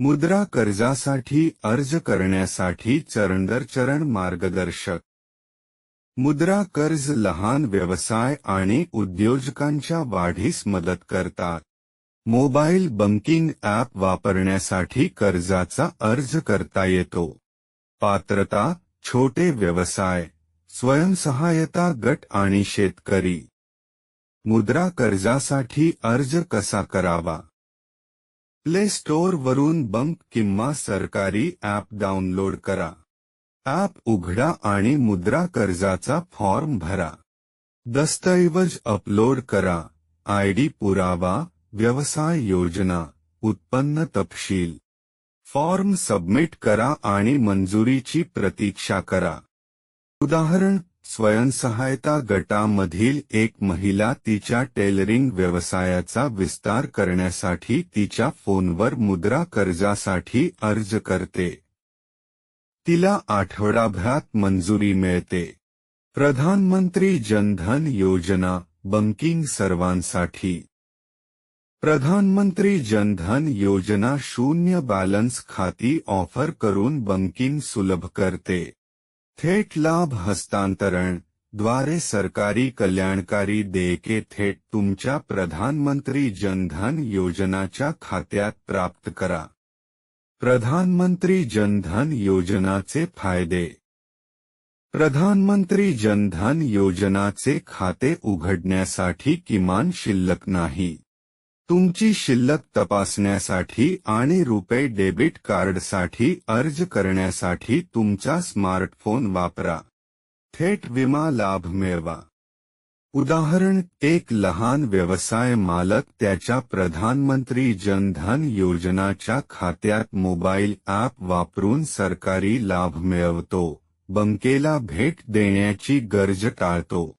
मुद्रा कर्जासाठी अर्ज़ करण्यासाठी चरणदर चरण मार्गदर्शक. मुद्रा कर्ज लहान व्यवसाय आणि उद्योजकांच्या वाढीस मदत करतात. मोबाईल बँकिंग ॲप वापरण्यासाठी कर्जाचा अर्ज़ करता येतो. पात्रता, छोटे व्यवसाय स्वयंसहायता गट आणि शेतकरी. मुद्रा कर्जासाठी अर्ज़ कसा करावा? प्ले स्टोर वरून बंक किंवा सरकारी ॲप डाउनलोड करा. ॲप उघडा आणि मुद्रा कर्जाचा फॉर्म भरा. दस्तऐवज अपलोड करा. आयडी पुरावा व्यवसाय योजना उत्पन्न तपशील. फॉर्म सबमिट करा आणि मंजुरीची प्रतीक्षा करा. उदाहरण स्वयंसहायता गटामधील एक महिला तिच्या टेलरिंग व्यवसायाचा विस्तार करण्यासाठी तिच्या फोनवर मुद्रा कर्जासाठी अर्ज़ करते. तिला आठवडाभरात मंजुरी मिळते. प्रधानमंत्री जनधन योजना, बँकिंग सर्वांसाठी. प्रधानमंत्री जनधन योजना शून्य बॅलन्स खाती ऑफ़र करून बँकिंग सुलभ करते. थेट लाभ हस्तांतरण, द्वारे सरकारी कल्याणकारी देयके थेट तुमच्या प्रधानमंत्री जनधन योजनाच्या खात्यात प्राप्त करा. प्रधानमंत्री जनधन योजनाचे फ़ायदे. प्रधानमंत्री जनधन योजनाचे खाते उघडण्यासाठी किमान शिल्लक नाही. तुमची शिल्लक तपासण्यासाठी आणि रुपे डेबिट कार्डसाठी अर्ज करण्यासाठी तुमचा स्मार्टफोन वापरा. थेट विमा लाभ मिळवा. उदाहरण एक लहान व्यवसाय मालक त्याच्या प्रधानमंत्री जनधन योजनाच्या खात्यात मोबाईल ॲप वापरून सरकारी लाभ मिळवतो बँकेला भेट देण्याची गरज टाळतो.